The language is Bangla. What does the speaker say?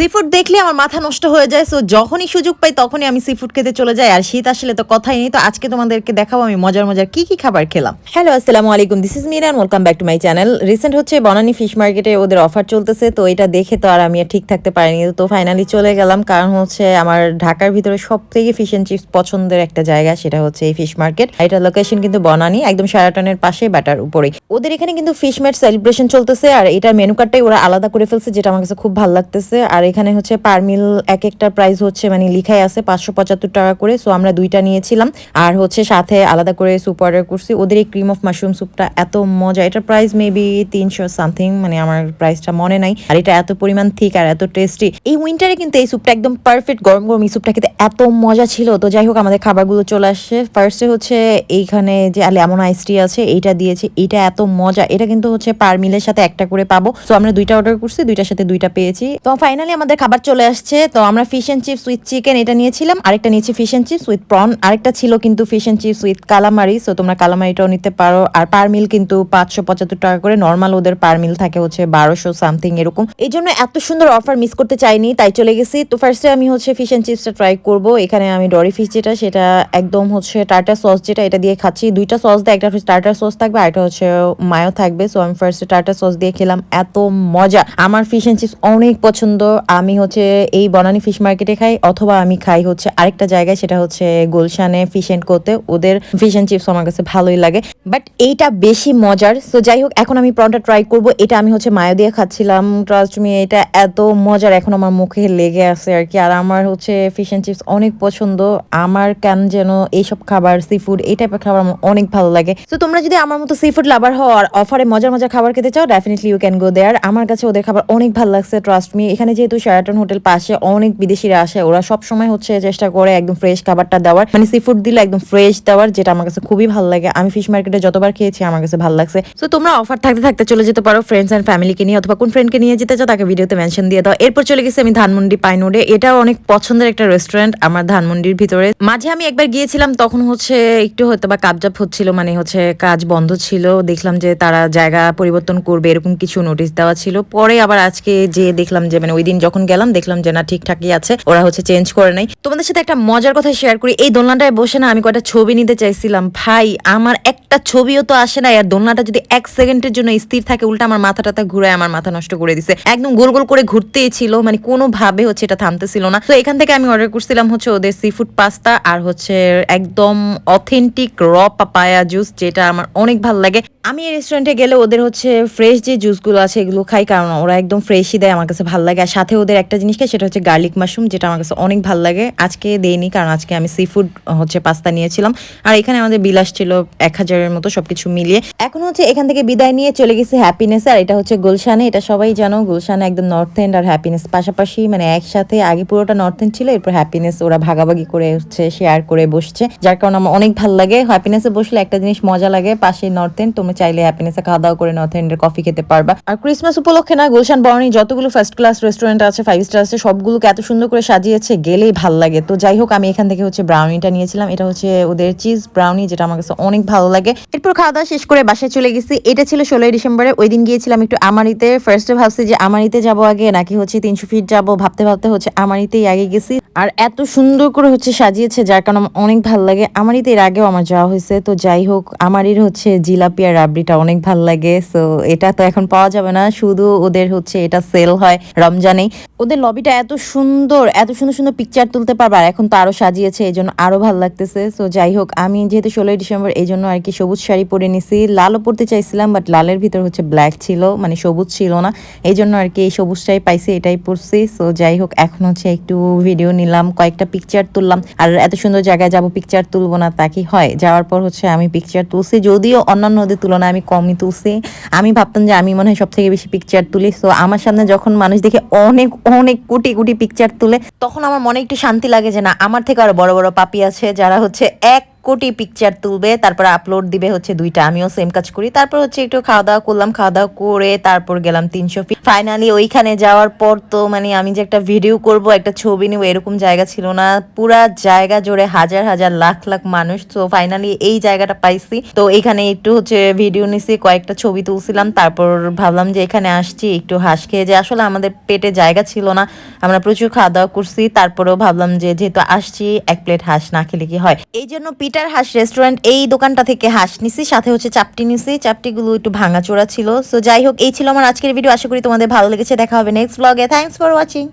সি ফুড দেখলে আমার মাথা নষ্ট হয়ে যায় সো যখনই সুযোগ পাই তখনই আমি সি ফুড খেতে চলে যাই, আর শীত আসলে তো কথাই নেই, তো আজকে তোমাদেরকে দেখাবো আমি মজার মজার কি কি খাবার খেলাম। হ্যালো আসসালামু আলাইকুম this is Miran welcome back to my channel recent হচ্ছে বনানী ফিশ মার্কেটে ওদের অফার চলতেছে, তো এটা দেখে তো আর আমি ঠিক থাকতে পারিনি, তো ফাইনালি চলে গেলাম, কারণ হচ্ছে আমার ঢাকার ভিতরে সব থেকে ফিশ অ্যান্ড চিপস পছন্দের একটা জায়গা, সেটা হচ্ছে এই ফিশ মার্কেট এটা লোকেশন কিন্তু বনানী একদম সারাটনের পাশে ব্যাটার উপরেই। ওদের এখানে কিন্তু ফিশ মেট সেলিব্রেশন চলতেছে, আর এটার মেনু কার্ডটাই ওরা আলাদা করে ফেলছে, যেটা আমার কাছে খুব ভালো লাগতেছে, আর এখানে হচ্ছে পার মিল এক একটা প্রাইস হচ্ছে মানে লিখাই আছে পাঁচশো পঁচাত্তর টাকা করে সো আমরা দুইটা নিয়েছিলাম। আর হচ্ছে সাথে আলাদা করে স্যুপ অর্ডার করছি। ওদের এই ক্রিম অফ মাশরুম স্যুপটা এত মজা, এটার প্রাইস মেবি তিনশো সামথিং মানে আমার প্রাইসটা মনে নাই। আর এটা এত পরিমাণ থিক আর এত টেস্টি এই উইন্টারে কিন্তু এই স্যুপটা একদম পারফেক্ট গরম গরম এই স্যুপটা খেতে এত মজা ছিল। তো যাই হোক, আমাদের খাবারগুলো চলে আসছে। ফার্স্টে হচ্ছে এইখানে যে লেমন আইসটি আছে, এইটা দিয়েছে। এটা এত মজা, এটা কিন্তু হচ্ছে পার মিলের সাথে একটা করে পাবো। তো আমরা দুইটা অর্ডার করছি, দুইটার সাথে দুইটা পেয়েছি। তো ফাইনালি আমাদের খাবার চলে আসছে। তো আমরা fish and chips with chicken এটা নিয়েছিলাম, আরেকটা নিয়েছি fish and chips with prawn আরেকটা ছিল কিন্তু fish and chips with calamari so তোমরা কালামারিটাও নিতে পারো। আর পার মিল কিন্তু পাঁচশো পঁচাত্তর টাকা করে নর্মাল ওদের পার মিল থাকে হচ্ছে বারোশো সামথিং এরকম। এই জন্য এত সুন্দর অফার মিস করতে চাইনি, তাই চলে গেছি। তো ফার্স্টে আমি হচ্ছে ফিশ এন্ড চিপসটা ট্রাই করব। এখানে আমি ডরি ফিশ যেটা, সেটা একদম হচ্ছে টাটা সস যেটা, এটা দিয়ে খাচ্ছি। দুইটা সস দেয় একটা হচ্ছে টাটা সস থাকবে আর একটা হচ্ছে মায়ো থাকবে। সো আমি ফার্স্টে টাটা সস দিয়ে খেলাম, এত মজা। আমার ফিশ এন্ড চিপস অনেক পছন্দ। আমি হচ্ছে এই বনানী ফিশ মার্কেটে খাই, অথবা আমি খাই হচ্ছে আরেকটা জায়গায়, সেটা হচ্ছে গুলশানে ফিশ এন্ড কোতে ওদের ফিশ এন্ড চিপস আমার কাছে ভালোই লাগে। বাট এইটা বেশি মজার। সো যাই হোক, এখন আমি প্রনটা ট্রাই করব। এটা আমি হচ্ছে মায়ো দিয়ে খাচ্ছিলাম ট্রাস্ট মি এটা এত মজার। এখন আমার মুখে লেগে আছে আর কি। আর আমার হচ্ছে ফিশ এন্ড চিপস অনেক পছন্দ। আমার কেন যেন এইসব খাবার সি ফুড এই টাইপের খাবার আমার অনেক ভালো লাগে। তো তোমরা যদি আমার মতো সি ফুড লাভার হও আর অফারে মজার মজার খাবার খেতে চাও definitely you can go there আমার কাছে ওদের খাবার অনেক ভালো লাগছে ট্রাস্ট মি এখানে যেহেতু শেরাটন হোটেল পাশে অনেক বিদেশিরা আসে, ওরা সব সময় হচ্ছে চেষ্টা করে একদম ফ্রেশ খাবারটা দেওয়ার। মানে সি ফুড দিলে একদম ফ্রেশ দেওয়ার, যেটা আমার কাছে খুবই ভালো লাগে। আমি ফিশ মার্কেটে যতবার খেয়েছি, আমার কাছে ভালো লাগছে। তো তোমরা অফার থাকতে থাকতে চলে যেতে পারো ফ্রেন্ডস অ্যান্ড ফ্যামিলিকে নিয়ে, অথবা কোন ফ্রেন্ডকে নিয়ে যেতে চাও, তাকে ভিডিওতে মেনশন দিয়ে দাও। এরপর চলে গেছি আমি ধানমন্ডি পাইনোডে এটাও অনেক পছন্দের একটা রেস্টুরেন্ট আমার ধানমন্ডির ভিতরে। মাঝে আমি একবার গিয়েছিলাম, তখন হচ্ছে একটু হয়তো বা কাবজাব হচ্ছিল মানে হচ্ছে কাজ বন্ধ ছিল। দেখলাম যে তারা জায়গা পরিবর্তন করবে, এরকম কিছু নোটিশ দেওয়া ছিল। পরে আবার আজকে যে দেখলাম যে মানে ওই দিন যখন গেলাম, দেখলাম যে না, ঠিকঠাকই আছে, ওরা হচ্ছে চেঞ্জ করে নাই। তোমাদের সাথে একটা মজার কথা শেয়ার করি। এই দোলনাটায় বসে না আমি কয়টা ছবি নিতে চাইছিলাম। ভাই, আমার একটা ছবিও তো আসে না আর দোলনাটা যদি এক সেকেন্ডের জন্য স্থির থাকে, উল্টা আমার মাথা টাথা ঘুরে আমার মাথা নষ্ট করে দিছে। একদম গোল গোল করে ঘুরতেই ছিল মানে কোনোভাবে হচ্ছে এটা থামতেছিল না। তো এখান থেকে আমি অর্ডার করছিলাম হচ্ছে ওদের সি ফুড পাস্তা আর হচ্ছে একদম অথেন্টিক র পাপায়া জুস যেটা আমার অনেক ভালো লাগে। আমি রেস্টুরেন্টে গেলে ওদের হচ্ছে ফ্রেশ যে জুসগুলো আছে, এগুলো খাই, কারণ ওরা একদম ফ্রেশই দেয়, আমার কাছে ভালো লাগে। আর ওদের একটা জিনিস খাই, সেটা হচ্ছে গার্লিক মাশরুম যেটা আমার কাছে অনেক ভালো লাগে। আজকে দেইনি, কারণ আজকে আমি সি ফুড হচ্ছে পাস্তা নিয়েছিলাম। আর এখানে আমাদের বিলাস ছিল এক হাজারের মতো সবকিছু মিলিয়ে। এখন হচ্ছে এখান থেকে বিদায় নিয়ে চলে গেছে হ্যাপিনেস আর এটা হচ্ছে গুলশানে। এটা সবাই জানো, গুলশানে একদম নর্থ এন্ড আর হ্যাপিনেস পাশাপাশি মানে একসাথে আগে পুরোটা নর্থ এন্ড ছিল, এরপর হ্যাপিনেস ওরা ভাগাভাগি করে হচ্ছে শেয়ার করে বসছে। যার কারণে আমার অনেক ভালো লাগে। হ্যাপিনেসে বসলে একটা জিনিস মজা লাগে, পাশে নর্থ এন্ড তুমি চাইলে হ্যাপিনেসে খাওয়া দাওয়া করে নর্থ এন্ডের কফি খেতে পারবা। আর ক্রিসমাস উপলক্ষে না, গুলশান বরণী যতগুলো ফার্স্ট ক্লাস রেস্টুরেন্ট আছে ফাইভ স্টার আছে, সবগুলোকে এত সুন্দর করে সাজিয়েছে, গেলেই ভালো লাগে। তো যাই হোক আমি এখান থেকে হচ্ছে ব্রাউনিটা নিয়েছিলাম। এটা হচ্ছে ওদের চিজ ব্রাউনি যেটা আমার কাছে অনেক ভালো লাগে। এরপর খাওয়া দাওয়া শেষ করে বাসায় চলে গেছি। এটা ছিল ষোলোই ডিসেম্বরে, ওই দিন গিয়েছিলাম একটু আমারিতে। ফার্স্টে ভাবছি যে আমারিতে যাব আগে, নাকি হচ্ছে তিনশো ফিট যাব? ভাবতে ভাবতে হচ্ছে আমারিতেই আগে গেছি। আর এত সুন্দর করে হচ্ছে সাজিয়েছে, যার কারণে অনেক ভালো লাগে। আমারই তো এর আগেও আমার যাওয়া হয়েছে, তো যাই হোক, আমারই হচ্ছে জিলাপি আর রাবড়িটা অনেক ভালো লাগে। সো এটা তো এখন পাওয়া যাবে না, শুধু ওদের হচ্ছে এটা সেল হয় রমজানে ওদের লবিটা এত সুন্দর এত সুন্দর সুন্দর পিকচার তুলতে পারবে, আর এখন তো আরও সাজিয়েছে, এই জন্য আরও ভালো লাগতেছে। সো যাই হোক, আমি যেহেতু ষোলোই ডিসেম্বর, এই জন্য আর কি সবুজ শাড়ি পরে নিছি। লালও পরতে চাইছিলাম বাট লালের ভিতর হচ্ছে ব্ল্যাক ছিল মানে সবুজ ছিল না। এই জন্য আর কি এই সবুজটাই পাইছি, এটাই পরছি। সো যাই হোক, এখন হচ্ছে একটু ভিডিও নিলাম। কয়েকটা পিকচার তুললাম। আর এত সুন্দর জায়গায় যাব পিকচার তুলবো না, তা কি হয়? যাওয়ার পর হচ্ছে আমি পিকচার তুলছি, যদিও অন্যান্য ওদের তুলনায় আমি কমই তুলছি। আমি ভাবতাম যে আমি মনে হয় সব থেকে বেশি পিকচার তুলি। সো আমার সামনে যখন মানুষ দেখে অনেক অনেক কোটি কোটি পিকচার তুলে, তখন আমার মনে একটু শান্তি লাগে যে না, আমার থেকে আরও বড় বড় পাপি আছে, যারা হচ্ছে এক কোটি পিকচার তুলবে, তারপর আপলোড দিবে হচ্ছে দুইটা। আমিও সেম কাজ করি। তারপর হচ্ছে একটু খাওয়া দাওয়া করলাম খাওয়া দাওয়া করে তারপর গেলাম তিনশো ফিট ফাইনালি ওইখানে যাওয়ার পর তো মানে আমি যে একটা ভিডিও করব, একটা ছবি নিব, এরকম জায়গা ছিল না। পুরা জায়গা জুড়ে হাজার হাজার, লাখ লাখ মানুষ। তো ফাইনালি এই জায়গাটা পাইছি। তো এখানে একটু হচ্ছে ভিডিও নিছি, কয়েকটা ছবি তুলছিলাম। তারপর ভাবলাম যে এখানে আসছি, একটু হাঁস খেয়ে যে আসলে আমাদের পেটে জায়গা ছিল না। আমরা প্রচুর খাওয়া দাওয়া করছি। তারপরেও ভাবলাম যে যেহেতু আসছি, এক প্লেট হাঁস না খেলে কি হয়? এই জন্য পিটার হাঁস রেস্টুরেন্ট এই দোকানটা থেকে হাঁস নিছি, সাথে হচ্ছে চাপটি নিছি। চাপটিগুলো একটু ভাঙাচোরা ছিল। সো যাই হোক, এই ছিল আমার আজকের ভিডিও আশা করি তোমাদের ভালো লেগেছে। দেখা হবে নেক্সট ব্লগে থ্যাংকস ফর ওয়াচিং